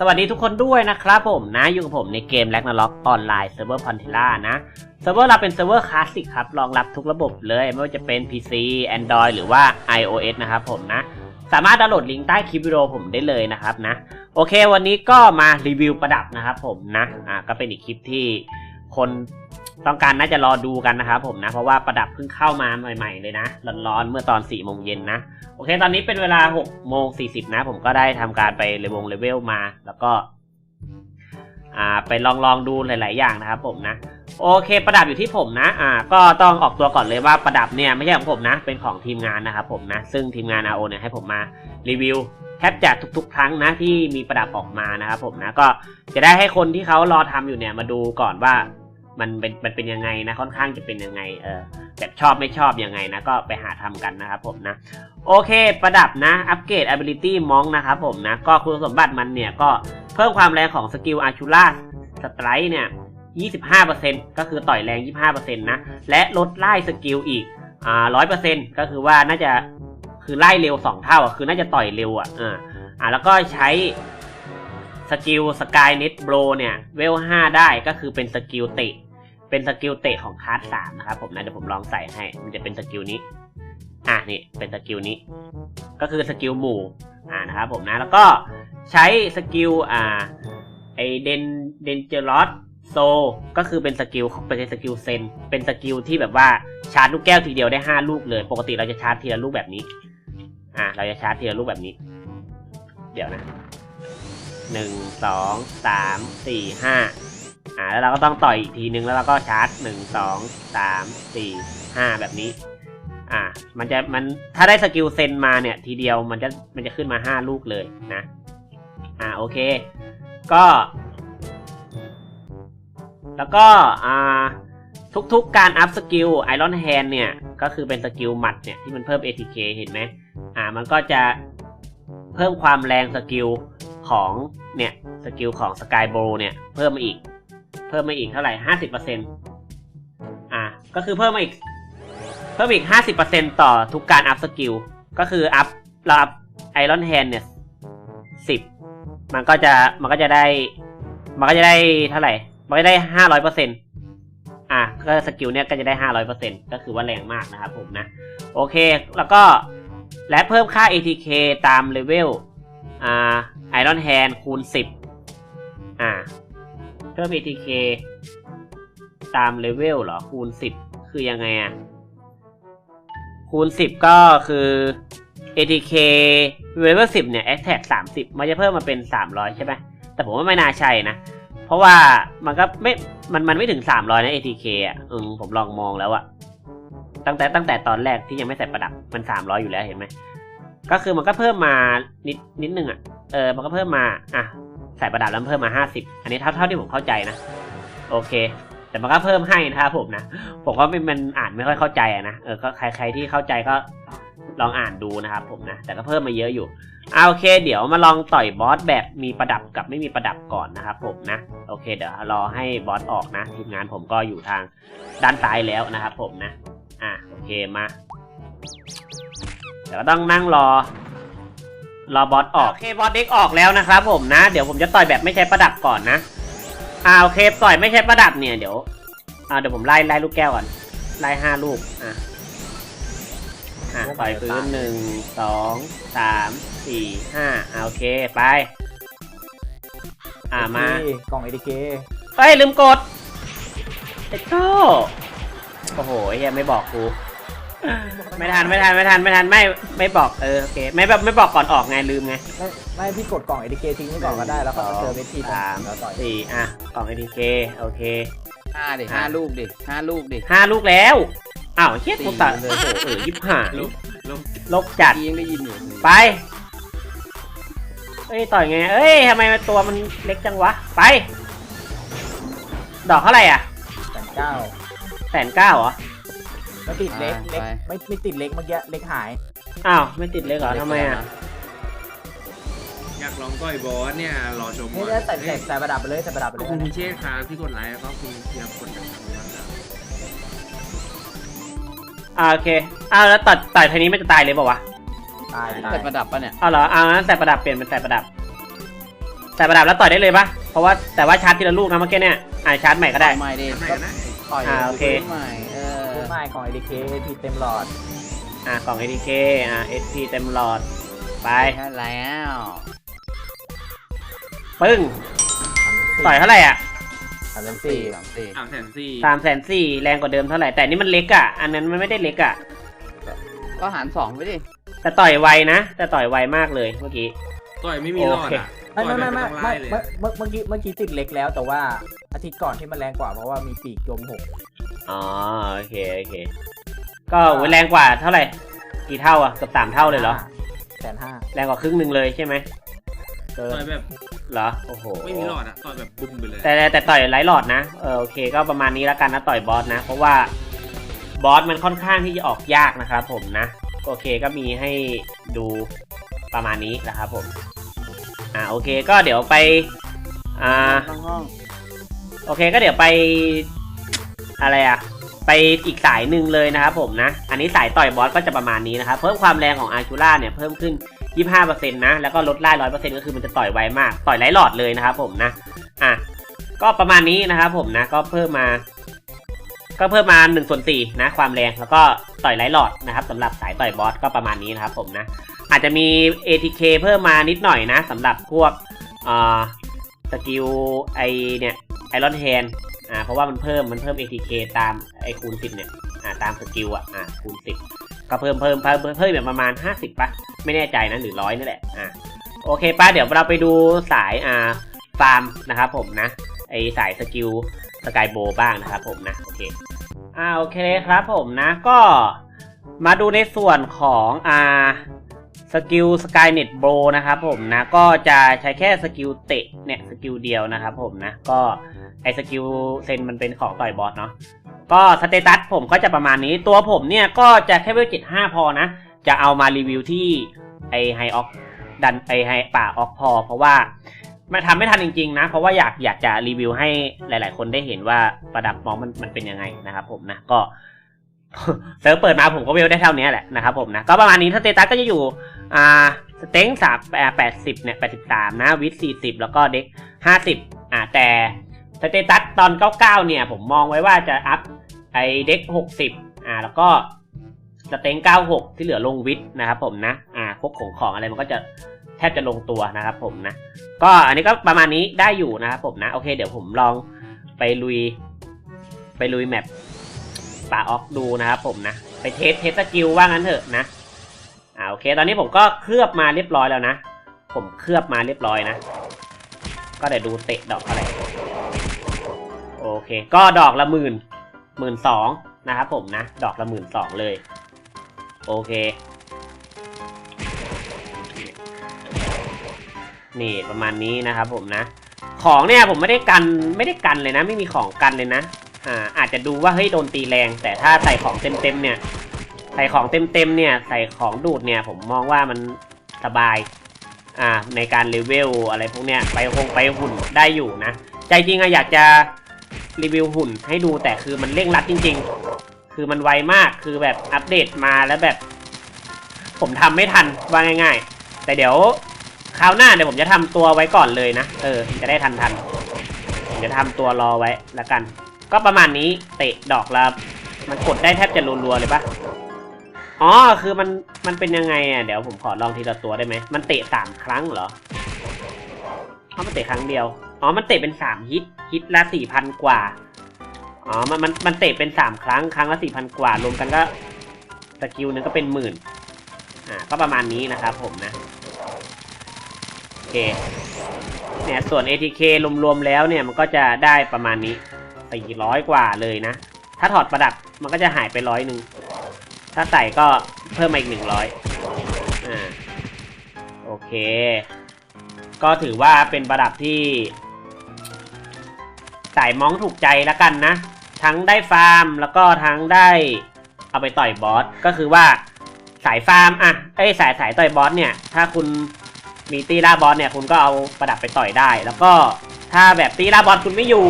สวัสดีทุกคนด้วยนะครับผมนะอยู่กับผมในเกมแ a กนาล็อกออนไลน์เซิร์ฟเวอร์พอนเทล่านะเซิร์ฟเวอร์เราเป็นเซิร์ฟเวอร์คลาสสิกครับรองรับทุกระบบเลย ไม่ว่าจะเป็น PC Android หรือว่า iOS นะครับผมนะ สามารถดาวน์โหลดลิงก์ใต้คลิปวิดีโอผมได้เลยนะครับนะ โอเควันนี้ก็มารีวิวประดับนะครับผมนะอ่าก็เป็นอีกคลิปที่คน ต้องการน่าจะรอดูกันนะครับผมนะ เพราะว่าประดับเพิ่งเข้ามาใหม่ ๆ เลยนะ ร้อนๆ เมื่อตอน4ี่โมงเย็นนะ โอเค ตอนนี้เป็นเวลา6โมง40นะ ผมก็ได้ทำการไปเลวงเลเวลมา แล้วก็่าไปลองลองดูหลาย ๆ อย่างนะครับผมนะ โอเค ประดับอยู่ที่ผมนะอ่าก็ต้องออกตัวก่อนเลยว่าประดับเนี่ยไม่ใช่ของผมนะ เป็นของทีมงานนะครับผมนะ ซึ่งทีมงาน RO เนี่ยให้ผมมารีวิวแทบจะทุก ๆ ครั้งนะที่มีประดับออกมานะครับผมนะก็จะได้ให้คนที่เขารอทำอยู่เนี่ยมาดูก่อนว่า มันเป็นมันเป็นยังไงนะค่อนข้างจะเป็นยังไงเออแบบชอบไม่ชอบยังไงนะก็ไปหาทำกันนะครับผมนะโอเค ประดับนะอัปเกรด ability มองนะครับผมนะก็คุณสมบัติมันเนี่ยก็เพิ่มความแรงของสกิลอาชูล่าสไตร์เนี่ย25%ก็คือต่อยแรง 25%นะและลดไล่สกิลอีกอ่า100%ก็คือว่าน่าจะคือไล่เร็ว 2 เท่าอะคือน่าจะต่อยเร็วอะอ่าอ่าแล้วก็ใช้สกิลสกายเน็ตโบรเนี่ยเวล 5 ได้ก็คือเป็นสกิลเตะ เป็นสกิลเตะของคลาสสามนะครับผมนะเดี๋ยวผมลองใส่ให้ มันจะเป็นสกิลนี้ อะนี่เป็นสกิลนี้ ก็คือสกิลหมู่อ่านะครับผมนะแล้วก็ใช้สกิลอ่าไอเดนเดนเจอรอสโซก็คือเป็นสกิลเป็นสกิลเซนเป็นสกิลที่แบบว่าชาร์จลูกแก้วทีเดียวได้ห้าลูกเลย ปกติเราจะชาร์จทีละลูกแบบนี้ อ่าเราจะชาร์จทีละลูกแบบนี้ เดี๋ยวนะหนึ่งสองสามสี่ห้า อ่าแล้วเราก็ต้องต่อยอีกทีนึงแล้วเราก็ชาร์จหนึ่งสองสามสี่ห้าแบบนี้ อ่า มันจะมันถ้าได้สกิลเซนมาเนี่ย ทีเดียวมันจะมันจะขึ้นมาห้าลูกเลยนะ อ่าโอเค ก็ แล้วก็อ่าทุกๆการอัพสกิลไอรอนแฮนเนี่ย ก็คือเป็นสกิลหมัดเนี่ยที่มันเพิ่ม ATK เห็นไหมอ่า มันก็จะเพิ่มความแรงสกิลของเนี่ยสกิลของสกายโบเนี่ยเพิ่มมาอีก เพิ่มมาอีกเท่าไหร่ห้าสิบเปอร์เซ็นต์อ่าก็คือเพิ่มมาอีก เพิ่มอีก50%ต่อทุกการอัพสกิล ก็คืออัพเราอัพไอรอนแฮนเนี่ย10มันก็จะมันก็จะได้ มันก็จะได้เท่าไหร่ มันก็ได้500%อะก็สกิลเนี่ยก็จะได้500%ก็คือว่าแรงมากนะครับผมนะ โอเคแล้วก็และเพิ่มค่า ATK ตามเลเวลอ่าไอรอนแฮนคูณ10อ่า เพิ่ม ATK ตามเลเวลเหรอ คูณ 10 คือยังไงอะคูณ 10 ก็คือ ATK level 10 เนี่ย attack 30 มันจะเพิ่มมาเป็น 300 ใช่ไหมแต่ผมว่าไม่น่าใช่นะ เพราะว่ามันก็ไม่ มันมันไม่ถึง 300 นะ ATK อะอืมผมลองมองแล้วอะตั้งแต่ตั้งแต่ตอนแรกที่ยังไม่ใส่ประดับมัน 300 อยู่แล้วเห็นไหมก็คือมันก็เพิ่มมานิดนิดนึงอะ เออ มันก็เพิ่มมา อะ ใส่ประดับแล้วเพิ่มมา 50 อันนี้เท่าเท่าที่ผมเข้าใจนะ โอเค แต่มันก็เพิ่มให้นะครับผมนะ ผมว่ามันมันอ่านไม่ค่อยเข้าใจนะ เออ ก็ใครใครที่เข้าใจก็ลองอ่านดูนะครับผมนะ แต่ก็เพิ่มมาเยอะอยู่เอาโอเค เดี๋ยวมาลองต่อยบอสแบบมีประดับกับไม่มีประดับก่อนนะครับผมนะ โอเค เดี๋ยวรอให้บอสออกนะทีมงานผมก็อยู่ทางด้านซ้ายแล้วนะครับผมนะ อะโอเคมาเดี๋ยวก็ต้องนั่งรอ รอบอสออกโอเคบอสเด็กออกแล้วนะครับผมนะ เดี๋ยวผมจะต่อยแบบไม่ใช้ประดับก่อนนะอ่าโอเคต่อยไม่ใช้ประดับเนี่ยเดี๋ยวอ่าเดี๋ยวผมไล่ไล่ลูกแก้วก่อนไล่ห้าลูกอะอะต่อยพื้นหนึ่งสองสามสี่ห้าอ่าโอเคไป อ่ามานี่กล่องเอ k เคเฮ้ยลืมกดเอ็ดโก้โอ้โหไอ้เฮียไม่บอกกู ไม่ทันไม่ทันไม่ทันไม่ทันไม่ไม่บอกเออโอเคไม่แบบไม่บอกก่อนออกไงลืมไงไม่ไม่พี่กดกล่องเอ k เคทิ้งไว้ก่อนก็ได้แล้วก็เจอเวทีสามแล้วต่อยสี่อะกล่อง ATK โอเคห้าดิห้าลูกดิห้าลูกดิห้าลูกแล้วอ้าวเฮียกูตัดสี่โอ้โหเออยิบหายลูกลูกลบจัดกี้ยังได้ยินอยู่ไปเอ้ยต่อยไงเอ้ยทำไมมันตัวมันเล็กจังวะไป ดอกเท่าไหร่อะแสนเก้าแสนเก้าเหรอ ไม่ติดเล็กเล็กไม่ไม่ติดเล็กเมื่อกี้เล็กหายอ้าวไม่ติดเลยเหรอทำไมอะอยากลองต่อยบอสเนี่ยรอชมนี่ได้ใส่ใส่ใส่ประดับไปเลยใส่ประดับไปขเลอบยคุณคุณเชษครับที่กดไลค์แล้วก็คุณเทียบกดกันครับอ่าโอเคอ้าวแล้วตัดต่อยทีนี้มันจะตายเลยเปล่าวะตายตายใส่ประดับปะเนี่ย อ้าวเหรออ้าวงั้นใส่ประดับเปลี่ยนเป็นใส่ประดับใส่ประดับแล้วต่อยได้เลยปะเพราะว่าแต่ว่าชาร์จทีละลูกนะเมื่อกี้เนี่ยอ่าชาร์จใหม่ก็ได้ใหม่ดิทำไมกันนะต่อยอ่าโอเค ใหม่เออซื้อ ไม้ของ ADK ที่เต็มหลอด อ่ากล่อง ATK อ่า SP เต็มหลอด ไปแค่แล้วปึ้ง ต่อยเท่าไหร่อะสามสิบสี่สี่สามสี่สามแสนสี่สามแสนสี่แรงกว่าเดิมเท่าไหร่ แต่นี่มันเล็กอะ อันนั้นมันไม่ได้เล็กอะ ก็หารสองไปดิ แต่ต่อยไวนะ แต่ต่อยไวมากเลยเมื่อกี้ ต่อยไม่มีรอดอะไม่ไม่ไม่ไม่ต่ไม่อยแบบเมื่อเมื่อเมื่อกี้เมื่อกี้ติดเล็กแล้วแต่ว่าอาทิตย์ก่อนที่มันแรงกว่าเพราะว่ามีปีกโยมหก อ๋อโอเคโอเค ก็โหแรงกว่าเท่าไหร่ กี่เท่าอะเกือบสามเท่าเลยเหรอแสนห้าแรงกว่าครึ่งหนึ่งเลยใช่ไหมเออต่อยแบบเหรอโอ้โหไม่มีรอดอะต่อยแบบบุ้มไปเลยแต่แต่แต่ต่อยไร้หลอดนะเออโอเค ก็ประมาณนี้แล้วกันนะต่อยบอสนะ เพราะว่าบอสมันค่อนข้างที่จะออกยากนะครับผมนะโอเคก็มีให้ดูประมาณนี้นะครับผมอ่าโอเคก็เดี๋ยวไปอ่าห้องห้องโอเคก็เดี๋ยวไป อะไรอะไปอีกสายหนึ่งเลยนะครับผมนะ อันนี้สายต่อยบอสก็จะประมาณนี้นะครับเพิ่มความแรงของอาร์ชูล่าเนี่ยเพิ่มขึ้น 25%นะแล้วก็ลดไล่100%ก็คือมันจะต่อยไวมาก ต่อยไร้หลอดเลยนะครับผมนะอะก็ประมาณนี้นะครับผมนะก็เพิ่มมา ก็เพิ่มมา1ส่วน4นะความแรงแล้วก็ต่อยไร้หลอดนะครับสำหรับสายต่อยบอสก็ประมาณนี้นะครับผมนะอาจจะมี ATK เพิ่มมานิดหน่อยนะสำหรับพวกอ่าสกิลไอเนี่ยไอรอนแฮน อ่าเพราะว่ามันเพิ่มมันเพิ่ม ATK ตามไอคูณ10เนี่ยอ่าตามสกิลอะอ่าคูณ10ก็เพิ่มเพิ่มเพิ่มเพิ่มเพิ่มแบบประมาณ 50ปะไม่แน่ใจนะหรือร้อยนี่แหละอ่าโอเคป้าเดี๋ยวเราไปดูสายอ่าฟาร์มนะครับผมนะไอสายสกิลสกายโบบ้างนะครับผมนะโอเคอ่าโอเคครับผมนะก็มาดูในส่วนของอ่า กิลสกายเน็ตโบนะครับผมนะก็จะใช้แค่สกิลเตะเนี่ยสกิลเดียวนะครับผมนะก็ไอสกิลเซนมันเป็นของต่อยบอสเนาะก็สเตตัสผมก็จะประมาณนี้ตัวผมเนี่ยก็จะแค่เวลเจ็ดห้าพอนะ จะเอามารีวิวที่ไอไฮออกดันไอไฮป่าออกพอ เพราะว่ามันทำไม่ทันจริง ๆ นะ เพราะว่าอยากอยากจะรีวิวให้หลาย ๆ คนได้เห็นว่าประดับมองมันมันเป็นยังไงนะครับผมนะก็เซิร์ฟเปิดมาผมก็เวลได้เท่านี้แหละนะครับผมนะก็ประมาณนี้สเตตัสก็จะอยู่ อ่าสเต็งสามแปดสิบเนี่ยแปดสิบสามนะวิทสี่สิบแล้วก็เด็กห้าสิบอ่าแต่สเตตัสตอนเก้าเก้าเนี่ย ผมมองไว้ว่าจะอัพไอเด็กหกสิบอ่าแล้วก็สเต็งเก้าหกที่เหลือลงวิทนะครับผมนะอ่าพวกของของอะไรมันก็จะแทบจะลงตัวนะครับผมนะ ก็อันนี้ก็ประมาณนี้ได้อยู่นะครับผมนะ โอเคเดี๋ยวผมลองไปลุย ไปลุยแมปป่าออกดูนะครับผมนะ ไปเทสเทสสกิลว่างั้นเถอะนะ เค ตอนนี้ผมก็เคลือบมาเรียบร้อยแล้วนะ ผมเคลือบมาเรียบร้อยนะ ก็เดี๋ยวดูเตะดอกอะไร โอเค ก็ดอกละหมื่นหมื่นสองนะครับผมนะ ดอกละหมื่นสองเลย โอเค นี่ประมาณนี้นะครับผมนะ ของเนี่ยผมไม่ได้กันไม่ได้กันเลยนะ ไม่มีของกันเลยนะ อ่าอาจจะดูว่าเฮ้ยโดนตีแรง แต่ถ้าใส่ของเต็มๆเนี่ย ใส่ของเต็มๆเนี่ยใส่ของดูดเนี่ยผมมองว่ามันสบายอ่าในการเลเวลอะไรพวกเนี้ยไปคงไปหุ่นได้อยู่นะ ใจจริงอะอยากจะรีวิวหุ่นให้ดูแต่คือมันเร่งรัดจริง ๆ คือมันไวมากคือแบบอัปเดตมาแล้วแบบ ผมทำไม่ทันว่าง่าย ๆ แต่เดี๋ยวคราวหน้าเดี๋ยวผมจะทำตัวไว้ก่อนเลยนะเออจะได้ทันทันผมจะทำตัวรอไว้แล้วกัน ก็ประมาณนี้เตะดอกละมันกดได้แทบจะรัวๆเลยปะ อ๋อ คือมัน มันเป็นยังไงอะ เดี๋ยวผมขอลองทีละตัวได้ไหม มันเตะสามครั้งเหรออ๋อมันเตะครั้งเดียว อ๋อ มันเตะเป็นสามฮิต ฮิตละสี่พันกว่า อ๋อ มัน มัน มันเตะเป็นสามครั้ง ครั้งละสี่พันกว่า รวมกันก็สกิลหนึงก็เป็นหมื่น อ่า ก็ประมาณนี้นะครับผมนะ โอเค เนี่ย ส่วน ATK รวมๆแล้วเนี่ย มันก็จะได้ประมาณนี้สี่ร้อยกว่าเลยนะ ถ้าถอดประดับ มันก็จะหายไปร้อยหนึ่ง ถ้าใส่ก็เพิ่มมาอีกหนึ่งร้อยอ่า โอเค ก็ถือว่าเป็นประดับที่สายมองถูกใจแล้วกันนะ ทั้งได้ฟาร์มแล้วก็ทั้งได้เอาไปต่อยบอส ก็คือว่าสายฟาร์มอะไอ้ยสายสายต่อยบอสเนี่ย ถ้าคุณมีตีล่าบอสเนี่ย คุณก็เอาประดับไปต่อยได้ แล้วก็ถ้าแบบตีล่าบอสคุณไม่อยู่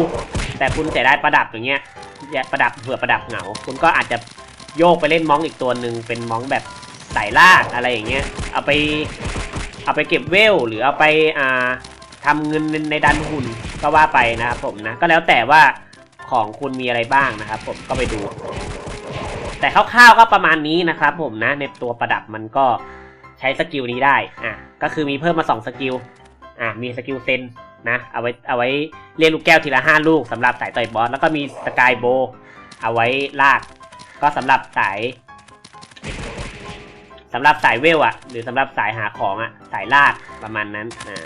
แต่คุณเสียไดายประดับอย่างเงี้ยประดับเผื่อประดับเหงา คุณก็อาจจะ โยกไปเล่นมองอีกตัวหนึ่งเป็นมองแบบสายลากอะไรอย่างเงี้ยเอาไปเอาไปเก็บเวลหรือเอาไปอ่าทำเงินในดันหุ่นก็ว่าไปนะครับผมนะก็แล้วแต่ว่าของคุณมีอะไรบ้างนะครับ ผมก็ไปดู แต่คร่าวๆก็ประมาณนี้นะครับ ผมนะในตัวประดับมันก็ใช้สกิลนี้ได้อะก็คือมีเพิ่มมา2สกิลอะมีสกิลเซนนะเอาไว้เอาไว้เรียกลูกแก้วทีละ 5 ลูกสำหรับสายต่อยบอสแล้วก็มีสกายโบเอาไว้ลาก ก็สำหรับสายสำหรับสายเวลอะหรือสำหรับสายหาของอะสายลากประมาณนั้นอ่า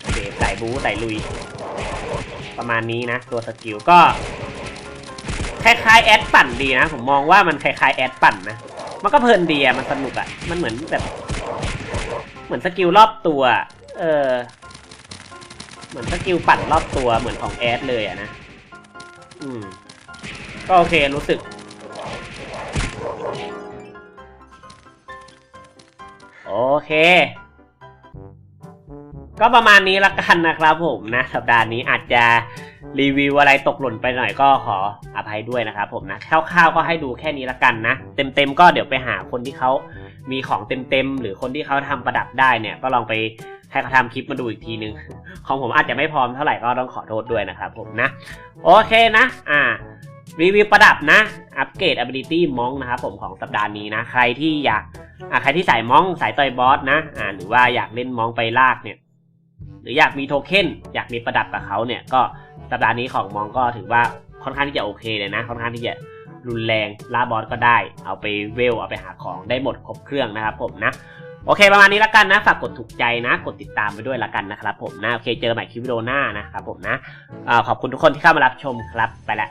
โอเคสายบูสายลุย ประมาณนี้นะ ตัวสกิลก็คล้ายๆแอดปั่นดีนะ ผมมองว่ามันคล้ายๆแอดปั่นนะ มันก็เพลินดีอะมันสนุกอะมันเหมือนแบบ เหมือนสกิลรอบตัว เออ เหมือนสกิลปั่นรอบตัวเหมือนของแอดเลยอะนะ อืม ก็โอเครู้สึก โอเค ก็ประมาณนี้ละกันนะครับผมนะ สัปดาห์นี้อาจจะรีวิวอะไรตกหล่นไปหน่อยก็ขออภัยด้วยนะครับผมนะคร่าวๆก็ให้ดูแค่นี้ละกันนะ เต็มๆก็เดี๋ยวไปหาคนที่เขามีของเต็มๆหรือคนที่เขาทำประดับได้เนี่ย ก็ลองไปให้เขาทำคลิปมาดูอีกทีนึง ของผมอาจจะไม่พร้อมเท่าไหร่ก็ต้องขอโทษด้วยนะครับผมนะ โอเคนะ อ่ารีวิวประดับนะ อัปเกรด ability มองนะครับผมของสัปดาห์นี้นะ ใครที่อยากใครที่สายมองสายต่อยบอสนะอ่าหรือว่าอยากเล่นมองไปลากเนี่ย หรืออยากมีโทเค็นอยากมีประดับกับเขาเนี่ย ก็สัปดาห์นี้ของมองก็ถือว่าค่อนข้างที่จะโอเคเลยนะ ค่อนข้างที่จะรุนแรงล่าบอสก็ได้ เอาไปเวล เอาไปหาของได้หมดครบเครื่องนะครับผมนะโอเคประมาณนี้ละกันนะ ฝากกดถูกใจนะ กดติดตามไปด้วยละกันนะครับผมนะ โอเคเจอกันใหม่คลิปวิดีโอหน้านะครับผมนะอขอบคุณทุกคนที่เข้ามารับชมครับไปละ